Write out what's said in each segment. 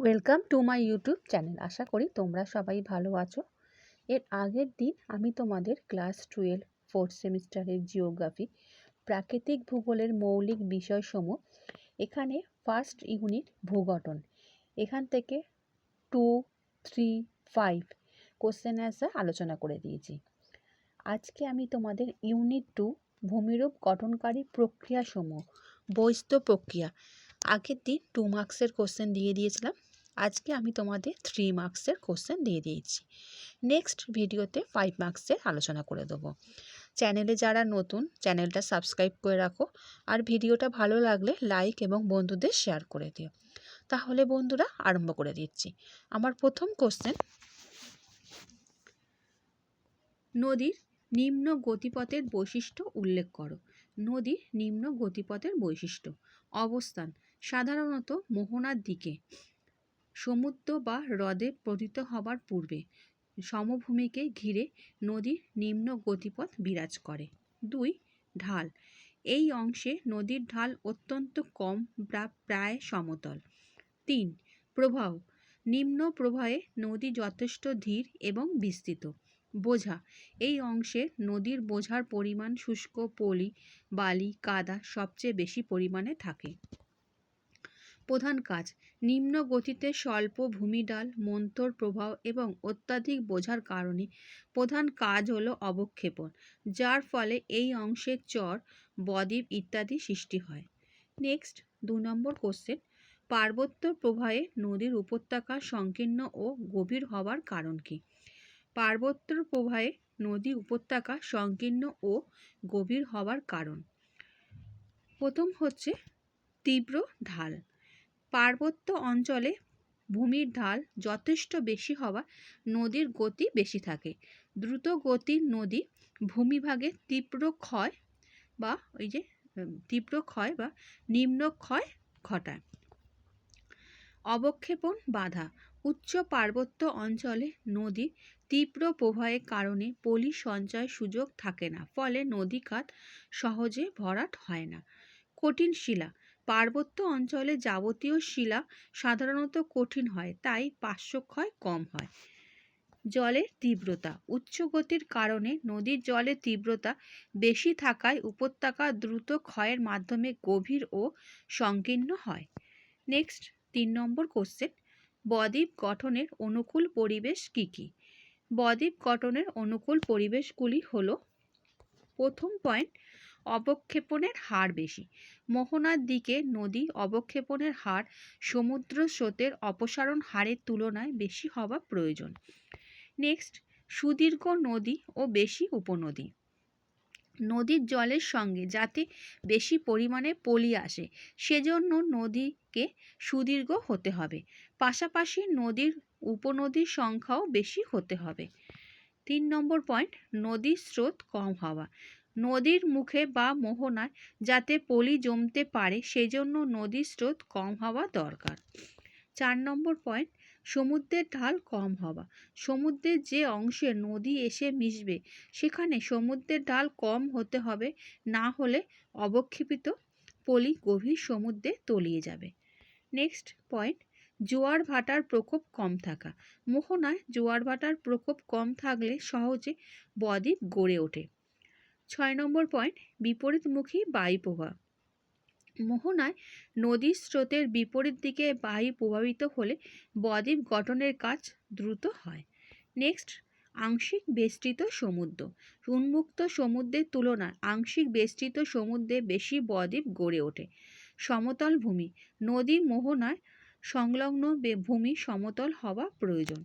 Welcome to my YouTube channel আশা করি তোমরা সবাই ভালো আছো। এর আগের দিন আমি তোমাদের ক্লাস টুয়েলভ ফোর্থ সেমিস্টারের জিওগ্রাফি প্রাকৃতিক ভূগোলের মৌলিক বিষয়সমূহ, এখানে ফার্স্ট ইউনিট ভূগঠন। এখান থেকে two three five question answer আলোচনা করে দিয়েছি। আজকে আমি তোমাদের ইউনিট টু ভূমিরূপ গঠনকারী প্রক্রিয়াসমূহ বৈস্ত প্রক্রিয়া। আগের দিন টু মার্কসের কোশ্চেন দিয়ে দিয়েছিলাম। আজকে আমি তোমাদের থ্রি মার্কসের কোশ্চেন দিয়ে দিয়েছি। নেক্সট ভিডিওতে ফাইভ মার্কসের আলোচনা করে দেবো। চ্যানেলে যারা নতুন চ্যানেলটা সাবস্ক্রাইব করে রাখো। আর ভিডিওটা ভালো লাগলে লাইক এবং বন্ধুদের শেয়ার করে দিও। তাহলে বন্ধুরা, আরম্ভ করে দিচ্ছি। আমার প্রথম কোশ্চেন নদীর নিম্ন গতিপথের বৈশিষ্ট্য উল্লেখ করো। নদীর নিম্ন গতিপথের বৈশিষ্ট্য, অবস্থান, সাধারণত মোহনার দিকে। সমুদ্র বা হ্রদে পতিত হবার পূর্বে সমভূমিকে ঘিরে নদীর নিম্ন গতিপথ বিরাজ করে। দুই, ঢাল। এই অংশে নদীর ঢাল অত্যন্ত কম বা প্রায় সমতল। তিন, প্রবাহ। নিম্ন প্রবাহে নদী যথেষ্ট ধীর এবং বিস্তৃত। বোঝা। এই অংশে নদীর বোঝার পরিমাণ শুষ্ক, পলি, বালি, কাদা সবচেয়ে বেশি পরিমাণে থাকে। প্রধান কাজ। নিম্ন গতিতে স্বল্প ভূমিডাল, মন্থর প্রবাহ এবং অত্যাধিক বোঝার কারণে প্রধান কাজ হলো অবক্ষেপণ, যার ফলে এই অংশের চর, বদ্বীপ ইত্যাদি সৃষ্টি হয়। নেক্সট, দু নম্বর কোশ্চেন। পার্বত্য প্রবাহে নদীর উপত্যকা সংকীর্ণ ও গভীর হওয়ার কারণ কী? পার্বত্য প্রবাহে নদী উপত্যকা সংকীর্ণ ও গভীর হওয়ার কারণ। প্রথম হচ্ছে তীব্র ঢাল। পার্বত্য অঞ্চলে ভূমির ঢাল যথেষ্ট বেশি হওয়া নদীর গতি বেশি থাকে। দ্রুত গতির নদী ভূমিভাগে তীব্র ক্ষয় বা ওই যে তীব্র ক্ষয় বা নিম্ন ক্ষয় ঘটায়। অবক্ষেপণ বাধা। উচ্চ পার্বত্য অঞ্চলে নদী তীব্র প্রবাহের কারণে পলি সঞ্চয় সুযোগ থাকে না, ফলে নদী নদীখাত সহজে ভরাট হয় না। কঠিন শিলা পার্বত্য অঞ্চলে যাবতীয় শিলা সাধারণত কঠিন হয়, তাই পার্শ্বক্ষয় কম হয়। জলের তীব্রতা উচ্চ গতির কারণে নদীর জলের তীব্রতা বেশি থাকায় উপত্যকা দ্রুত ক্ষয়ের মাধ্যমে গভীর ও সংকীর্ণ হয়। নেক্সট, তিন নম্বর কোশ্চেন, বদ্বীপ গঠনের অনুকূল পরিবেশ কী কী? বদ্বীপ গঠনের অনুকূল পরিবেশগুলি হলো, প্রথম পয়েন্ট অবক্ষেপণের হার বেশি। মোহনার দিকে নদী অবক্ষেপণের হার সমুদ্র স্রোতের অপসারণ হারের তুলনায় বেশি হওয়া প্রয়োজন। নেক্সট, সুদীর্ঘ নদী ও বেশি উপনদী। নদীর জলের সঙ্গে যাতে বেশি পরিমাণে পলি আসে, সেজন্য নদীকে সুদীর্ঘ হতে হবে। পাশাপাশি নদীর উপনদীর সংখ্যাও বেশি হতে হবে। তিন নম্বর পয়েন্ট, নদীর স্রোত কম হওয়া। নদীর মুখে বা মোহনায় যাতে পলি জমতে পারে, সেজন্য নদীর স্রোত কম হওয়া দরকার। চার নম্বর পয়েন্ট, সমুদ্রের ঢাল কম হওয়া। সমুদ্রের যে অংশে নদী এসে মিশবে, সেখানে সমুদ্রের ঢাল কম হতে হবে, না হলে অবক্ষেপিত পলি গভীর সমুদ্রে তলিয়ে যাবে। নেক্সট পয়েন্ট, জোয়ার ভাটার প্রকোপ কম থাকা। মোহনায় জোয়ার ভাটার প্রকোপ কম থাকলে সহজে বদ্বীপ গড়ে ওঠে। ছয় নম্বর পয়েন্ট বিপরীতমুখী বায়ু প্রবাহ। মোহনায় নদীর স্রোতের বিপরীত দিকে বায়ু প্রভাবিত হলে বদ্বীপ গঠনের কাজ দ্রুত হয়। নেক্সট আংশিক বেষ্টিত সমুদ্র। উন্মুক্ত সমুদ্রের তুলনায় আংশিক বেষ্টিত সমুদ্রে বেশি বদ্বীপ গড়ে ওঠে। সমতল ভূমি। নদী মোহনায় সংলগ্ন ভূমি সমতল হওয়া প্রয়োজন।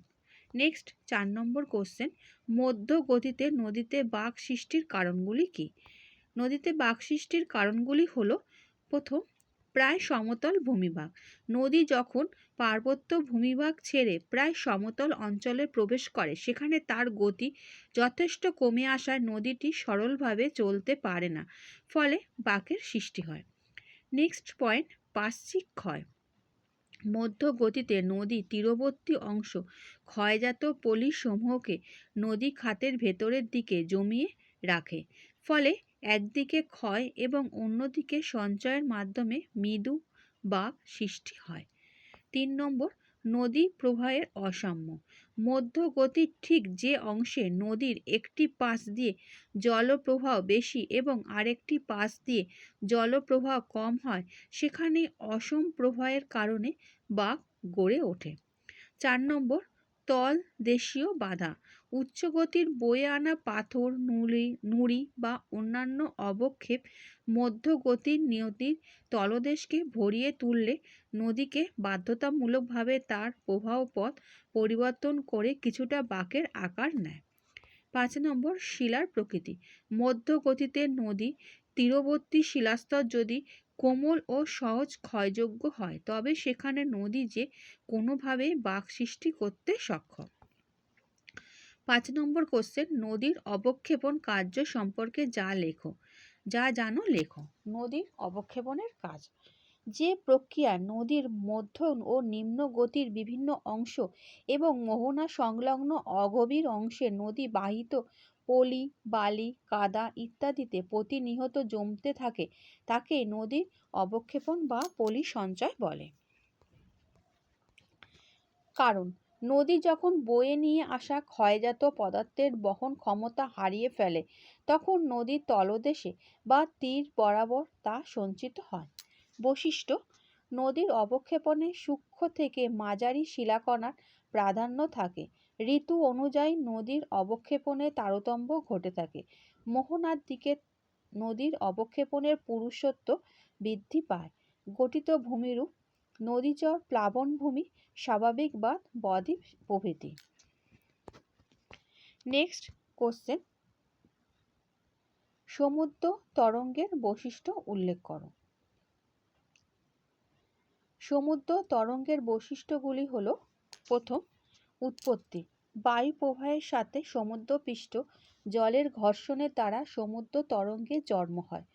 নেক্সট চার নম্বর কোশ্চেন মধ্য গতিতে নদীতে বাঘ সৃষ্টির কারণগুলি কী? নদীতে বাঘ সৃষ্টির কারণগুলি হলো, প্রথম, প্রায় সমতল ভূমিভাগ। নদী যখন পার্বত্য ভূমিভাগ ছেড়ে প্রায় সমতল অঞ্চলে প্রবেশ করে, সেখানে তার গতি যথেষ্ট কমে আসায় নদীটি সরলভাবে চলতে পারে না, ফলে বাঘের সৃষ্টি হয়। নেক্সট পয়েন্ট বার্ষিক ক্ষয়। মধ্য গতিতে নদী তীরবর্তী অংশ ক্ষয়জাত পলিসমূহকে নদী খাতের ভেতরের দিকে জমিয়ে রাখে। ফলে একদিকে ক্ষয় এবং অন্যদিকে সঞ্চয়ের মাধ্যমে মৃদু বা সৃষ্টি হয়। তিন নম্বর নদী প্রবাহের অসাম্য। মধ্যগতির ঠিক যে অংশে নদীর একটি পাশ দিয়ে জলপ্রবাহ বেশি এবং আরেকটি পাশ দিয়ে জলপ্রবাহ কম হয়, সেখানে অসম প্রবাহের কারণে বাঁক গড়ে ওঠে। চার নম্বর তল দেশীয় বাধা। উচ্চগতির বয়ে আনা পাথর নুড়ি নুড়ি বা অন্যান্য অবক্ষেপ মধ্যগতির নদীর তলদেশকে ভরিয়ে তুললে নদীকে বাধ্যতামূলকভাবে তার প্রবাহ পথ পরিবর্তন করে কিছুটা বাঁকের আকার নেয়। পাঁচ নম্বর, শিলার প্রকৃতি। মধ্য গতিতে নদী তীরবর্তী শিলাস্তর যদি কোমল ও সহজ ক্ষয়যোগ্য হয়। তবে সেখানে নদী যে কোনোভাবে বাঁক সৃষ্টি করতে সক্ষম। পাঁচ নম্বর কোশ্চেন নদীর অবক্ষেপণ কার্য সম্পর্কে যা লেখো, যা জানো লেখো। নদীর অবক্ষেপণের কাজ। যে প্রক্রিয়া নদীর মধ্য ও নিম্ন গতির বিভিন্ন অংশ এবং মোহনা সংলগ্ন অগভীর অংশে নদী বাহিত পলি, বালি, কাদা ইত্যাদিতে প্রতিনিহত জমতে থাকে। তাকে নদীর অবক্ষেপণ বা পলি সঞ্চয় বলে। কারণ, নদী যখন বয়ে নিয়ে আসা ক্ষয়জাত পদার্থের বহন ক্ষমতা হারিয়ে ফেলে, তখন নদীর তলদেশে বা তীর বরাবর তা সঞ্চিত হয়। বৈশিষ্ট্য, নদীর অবক্ষেপণে সূক্ষ্ম থেকে মাঝারি শিলাকণার প্রাধান্য থাকে। ঋতু অনুযায়ী নদীর অবক্ষেপণে তারতম্য ঘটে থাকে। মোহনার দিকে নদীর অবক্ষেপণের পুরুষত্ব বৃদ্ধি পায়। গঠিত ভূমিরূপ নদীচর প্লাবনভূমি স্বাভাবিক বাঁধ বদ্বীপ প্রভৃতি। Next question. সমুদ্র তরঙ্গের বৈশিষ্ট্য উল্লেখ করো। সমুদ্র তরঙ্গের বৈশিষ্ট্যগুলি হল প্রথম উৎপত্তি। বায়ু প্রবাহের সাথে সমুদ্রপৃষ্ঠ জলের ঘর্ষণের দ্বারা সমুদ্র তরঙ্গের জন্ম হয়।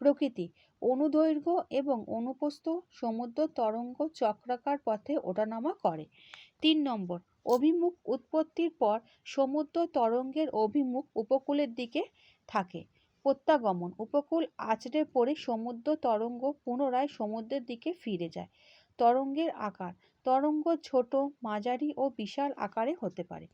প্রকৃতি, অনুদৈর্ঘ্য এবং অনুপ্রস্থ সমুদ্র তরঙ্গ চক্রাকার পথে ওঠানামা করে। তিন নম্বর, অভিমুখ উৎপত্তির পর সমুদ্র তরঙ্গের অভিমুখ উপকূলের দিকে থাকে। প্রত্যাগমন, উপকূল আছড়ে পড়ে সমুদ্র তরঙ্গ পুনরায় সমুদ্রের দিকে ফিরে যায়। তরঙ্গের আকার। তরঙ্গ ছোট, মাঝারি ও বিশাল আকারে হতে পারে।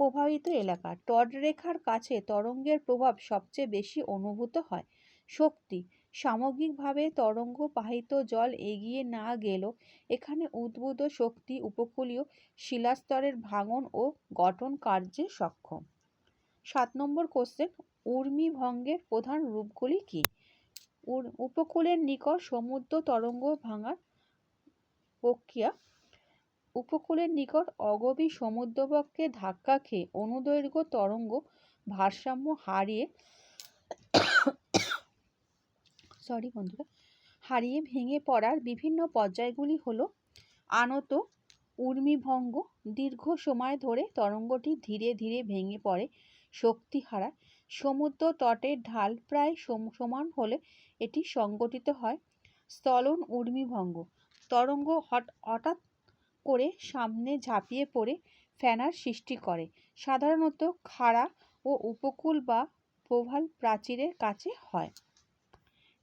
প্রভাবিত এলাকা। টডরেখার কাছে তরঙ্গের প্রভাব সবচেয়ে বেশি অনুভূত হয়। শক্তি। সামগ্রিকভাবে তরঙ্গ বাহিত জল এগিয়ে না গেলেও এখানে উদ্ভূত শক্তি উপকূলীয় শিলাস্তরের ভাঙন ও গঠন কার্যে সক্ষম। সাত নম্বর কোশ্চেন উর্মি ভঙ্গের প্রধান রূপগুলি কী? উপকূলের নিকট সমুদ্র তরঙ্গ ভাঙার প্রক্রিয়া উপকূলের নিকট অগভীর সমুদ্রবক্ষে ধাক্কা খেয়ে অনুদৈর্ঘ্য তরঙ্গ ভারসাম্য হারিয়ে সরি বন্ধুরা। হারিয়ে ভেঙে পড়ার বিভিন্ন পর্যায়গুলি হল আনত, উর্মিভঙ্গ, দীর্ঘ সময় ধরে তরঙ্গটি ধীরে ধীরে ভেঙে পড়ে শক্তি হারায় সমুদ্র তটের ঢাল প্রায় সমান হলে এটি সংগঠিত হয় স্থলন উর্মিভঙ্গ। তরঙ্গ হঠাৎ করে সামনে ঝাঁপিয়ে পড়ে ফেনার সৃষ্টি করে। সাধারণত খাড়া ও উপকূল বা প্রবাল প্রাচীরের কাছে হয়।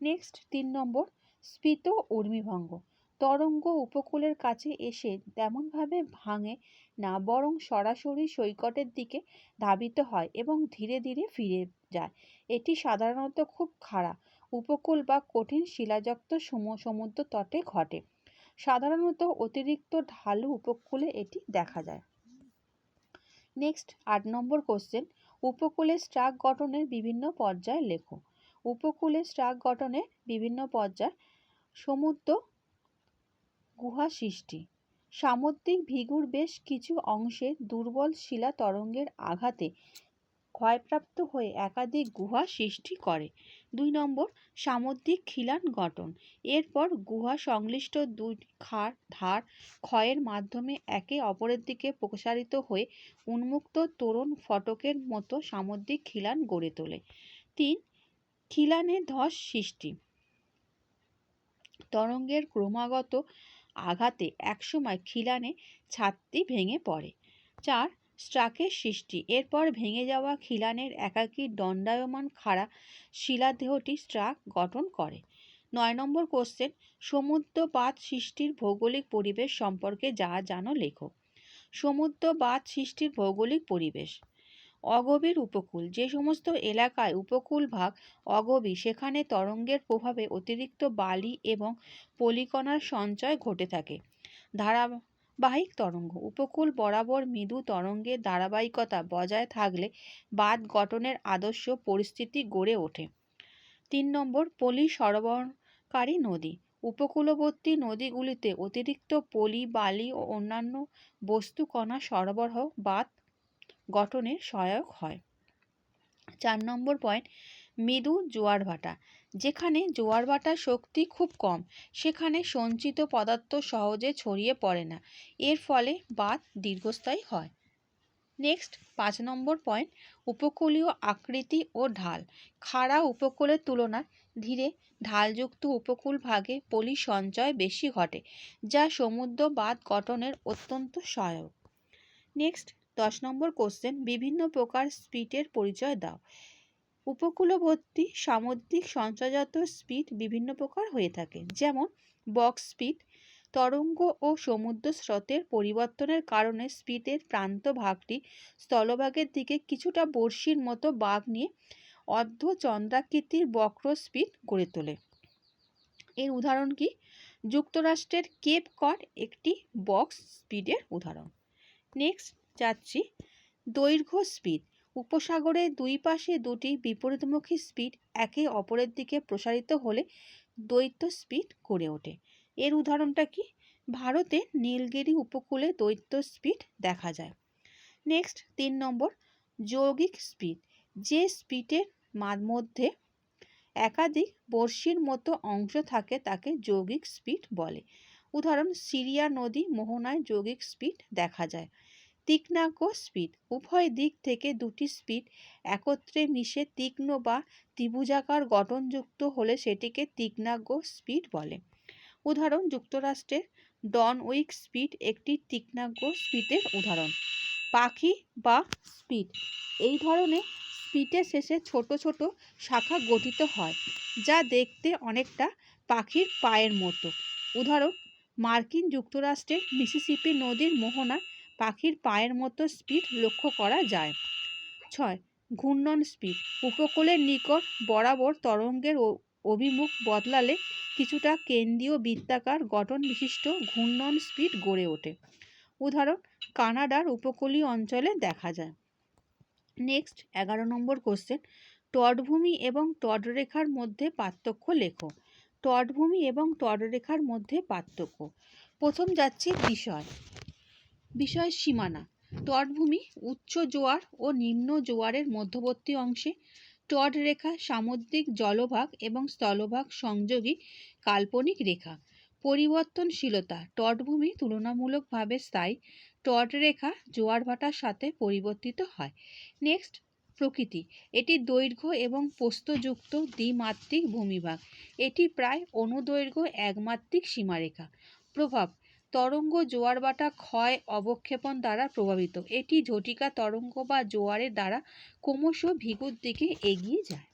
নেক্সট, তিন নম্বর, স্ফীত উর্মিভঙ্গ। তরঙ্গ উপকূলের কাছে এসে তেমনভাবে ভাঙে না, বরং সরাসরি সৈকতের দিকে ধাবিত হয় এবং ধীরে ধীরে ফিরে যায়। এটি সাধারণত খুব খাড়া, উপকূল বা কঠিন শিলাযুক্ত সমুদ্র তটে ঘটে। সাধারণত অতিরিক্ত ঢালু উপকূলে এটি দেখা যায়। নেক্সট আট নম্বর কোশ্চেন উপকূলে স্ট্রাক গঠনের বিভিন্ন পর্যায় লেখো। উপকূলে স্ট্রাক গঠনের বিভিন্ন পর্যায়, সমুদ্র গুহা সৃষ্টি। সামুদ্রিক ভিগুর বেশ কিছু অংশে দুর্বল শিলা তরঙ্গের আঘাতে ক্ষয়প্রাপ্ত হয়ে একাধিক গুহা সৃষ্টি করে। দুই নম্বর, সামুদ্রিক খিলান গঠন। এরপর গুহা সংশ্লিষ্ট দুই খার ধার ক্ষয়ের মাধ্যমে একে অপরের দিকে প্রসারিত হয়ে উন্মুক্ত তরুণ ফটকের মতো সামুদ্রিক খিলান গড়ে তোলে। তিন, খিলানে ধস সৃষ্টি। তরঙ্গের ক্রমাগত আঘাতে একসময় খিলানে ছাদটি ভেঙে পড়ে। চার স্ট্রাকের সৃষ্টি। এরপর ভেঙে যাওয়া খিলানের একাকী দণ্ডায়মান খাড়া শিলাদেহটি স্ট্রাক গঠন করে। নয় নম্বর কোশ্চেন সমুদ্র বাঁধ সৃষ্টির ভৌগোলিক পরিবেশ সম্পর্কে যা জানো লেখো। সমুদ্র বাঁধ সৃষ্টির ভৌগোলিক পরিবেশ। অগভীর উপকূল, যে সমস্ত এলাকায় উপকূল ভাগ অগভীর, সেখানে তরঙ্গের প্রভাবে অতিরিক্ত বালি এবং পলিকণার সঞ্চয় ঘটে থাকে। ধারাবাহিক তরঙ্গ। উপকূল বরাবর মৃদু তরঙ্গের ধারাবাহিকতা বজায় থাকলে বাঁধ গঠনের আদর্শ পরিস্থিতি গড়ে ওঠে। তিন নম্বর, পলি সরবরাহকারী নদী। উপকূলবর্তী নদীগুলিতে অতিরিক্ত পলি, বালি ও অন্যান্য বস্তুকণা সরবরাহ বাঁধ গঠনে সহায়ক হয়। চার নম্বর পয়েন্ট মৃদু জোয়ার ভাটা। যেখানে জোয়ার ভাটার শক্তি খুব কম, সেখানে সঞ্চিত পদার্থ সহজে ছড়িয়ে পড়ে না। এর ফলে বাঁধ দীর্ঘস্থায়ী হয়। নেক্সট, পাঁচ নম্বর পয়েন্ট, উপকূলীয় আকৃতি ও ঢাল। খাড়া উপকূলের তুলনায় ধীরে ঢালযুক্ত উপকূল ভাগে পলি সঞ্চয় বেশি ঘটে, যা সমুদ্র বাঁধ গঠনের অত্যন্ত সহায়ক। নেক্সট, দশ নম্বর কোশ্চেন, বিভিন্ন প্রকার স্পিডের পরিচয় দাও। উপকূলবর্তী সামুদ্রিক সঞ্চয়জাত স্পিড বিভিন্ন প্রকার হয়ে থাকে। যেমন বক্স স্পিড, তরঙ্গ ও সমুদ্র স্রোতের পরিবর্তনের কারণে স্পিডের প্রান্ত ভাগটি স্থলভাগের দিকে কিছুটা বড়শির মতো বাঘ নিয়ে অর্ধ চন্দ্রাকৃতির বক্র স্পিড গড়ে তোলে। এর উদাহরণ কি? যুক্তরাষ্ট্রের কেপ কড একটি বক্স স্পিডের উদাহরণ। নেক্সট যাচ্ছি। দৈর্ঘ্য স্পিড। উপসাগরের দুই পাশে দুটি বিপরীতমুখী স্পিড একে অপরের দিকে প্রসারিত হলে দ্বৈত স্পিড গড়ে ওঠে। এর উদাহরণটা কি? ভারতে নীলগিরি উপকূলে দ্বৈত স্পিড দেখা যায়। নেক্সট, তিন নম্বর, যৌগিক স্পিড। যে স্পিডের মধ্যে একাধিক বর্ষির মতো অংশ থাকে তাকে যৌগিক স্পিড বলে। উদাহরণ, সিরিয়া নদী মোহনায় যৌগিক স্পিড দেখা যায়। তীক্ষ্ণাজ্ঞ স্পিড। উভয় দিক থেকে দুটি স্পিড একত্রে মিশে তীক্ষ্ণ বা ত্রিভুজাকার গঠনযুক্ত হলে সেটিকে তীক্ষ্ণাজ্ঞ স্পিড বলে। উদাহরণ, যুক্তরাষ্ট্রের ডন উইক স্পিড একটি তীক্ষ্ণাজ্ঞ স্পিডের উদাহরণ। পাখি বা স্পিড। এই ধরনের স্পিডের শেষে ছোট ছোট শাখা গঠিত হয়, যা দেখতে অনেকটা পাখির পায়ের মতো। উদাহরণ, মার্কিন যুক্তরাষ্ট্রের মিসিসিপি নদীর মোহনায় পাখির পায়ের মতো স্পিড লক্ষ্য করা যায়। ছয়, ঘূর্ণন স্পিড। উপকূলের নিকট বরাবর তরঙ্গের অভিমুখ বদলালে কিছুটা কেন্দ্রীয় বৃত্তাকার গঠন বিশিষ্ট ঘূর্ণন স্পিড গড়ে ওঠে। উদাহরণ, কানাডার উপকূলীয় অঞ্চলে দেখা যায়। নেক্সট, এগারো নম্বর কোশ্চেন। টটভূমি এবং টটরেখার মধ্যে পার্থক্য লেখো। টটভূমি এবং টটরেখার মধ্যে পার্থক্য। প্রথম যাচ্ছে বিষয়। বিষয় সীমানা। তটভূমি উচ্চ জোয়ার ও নিম্ন জোয়ারের মধ্যবর্তী অংশে টট রেখা, সামুদ্রিক জলভাগ এবং স্থলভাগ সংযোগী কাল্পনিক রেখা। পরিবর্তনশীলতা তটভূমি তুলনামূলকভাবে স্থায়ী। টট রেখা জোয়ার ভাটার সাথে পরিবর্তিত হয়। নেক্সট, প্রকৃতি। এটি দৈর্ঘ্য এবং পোস্তযুক্ত দ্বিমাত্রিক ভূমিভাগ। এটি প্রায় অনুদৈর্ঘ্য একমাত্রিক সীমারেখা। প্রভাব তরঙ্গ জোয়ারভাটা ক্ষয় অবক্ষেপণ দ্বারা প্রভাবিত। এটি ঝটিকা তরঙ্গ বা জোয়ারের দ্বারা ক্রমশ ভিগুর দিকে এগিয়ে যায়।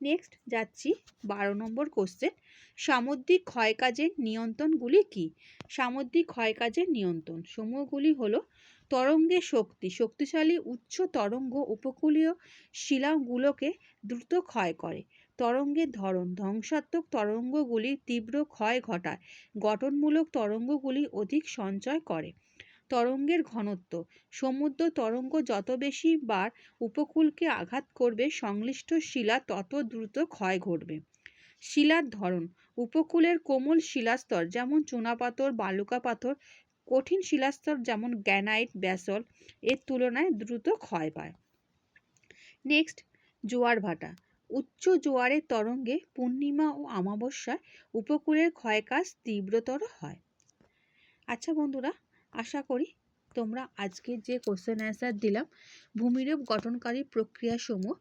নেক্সট যাচ্ছি বারো নম্বর কোশ্চেন সামুদ্রিক ক্ষয়কাজের নিয়ন্ত্রণগুলি কি? সামুদ্রিক ক্ষয়কাজের নিয়ন্ত্রণ সমূহগুলি হলো তরঙ্গের শক্তি, শক্তিশালী উচ্চ তরঙ্গ উপকূলীয় শিলাগুলোকে দ্রুত ক্ষয় করে। তরঙ্গের ধরন। ধ্বংসাত্মক তরঙ্গগুলি তীব্র ক্ষয় ঘটায়। গঠনমূলক তরঙ্গগুলি অধিক সঞ্চয় করে। তরঙ্গের ঘনত্ব। সমুদ্র তরঙ্গ যত বেশি বার উপকূলকে আঘাত করবে, সংশ্লিষ্ট শিলা তত দ্রুত ক্ষয় ঘটবে। শিলার ধরন। উপকূলের কোমল শিলাস্তর যেমন চুনাপাথর, বালুকা পাথর, কঠিন শিলাস্তর যেমন গ্যানাইট, ব্যাসল, এর তুলনায় দ্রুত ক্ষয় পায়। নেক্সট, জোয়ার ভাটা। উচ্চ জোয়ারের তরঙ্গে পূর্ণিমা ও অমাবস্যায় উপকূলের ক্ষয়কাজ তীব্রতর হয়। আচ্ছা বন্ধুরা, আশা করি তোমরা আজকে যে কোশ্চেন অ্যান্সার দিলাম, ভূমিরূপ গঠনকারী প্রক্রিয়াসমূহ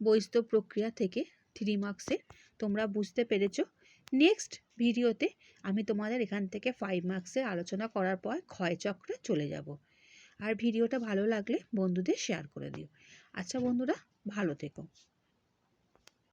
বৈস্ত প্রক্রিয়া থেকে থ্রি মার্কসে তোমরা বুঝতে পেরেছ। নেক্সট ভিডিওতে আমি তোমাদের এখান থেকে ফাইভ মার্কসের আলোচনা করার পর ক্ষয়চক্রে চলে যাব। আর ভিডিওটা ভালো লাগলে বন্ধুদের শেয়ার করে দিও। আচ্ছা বন্ধুরা, ভালো থেকো।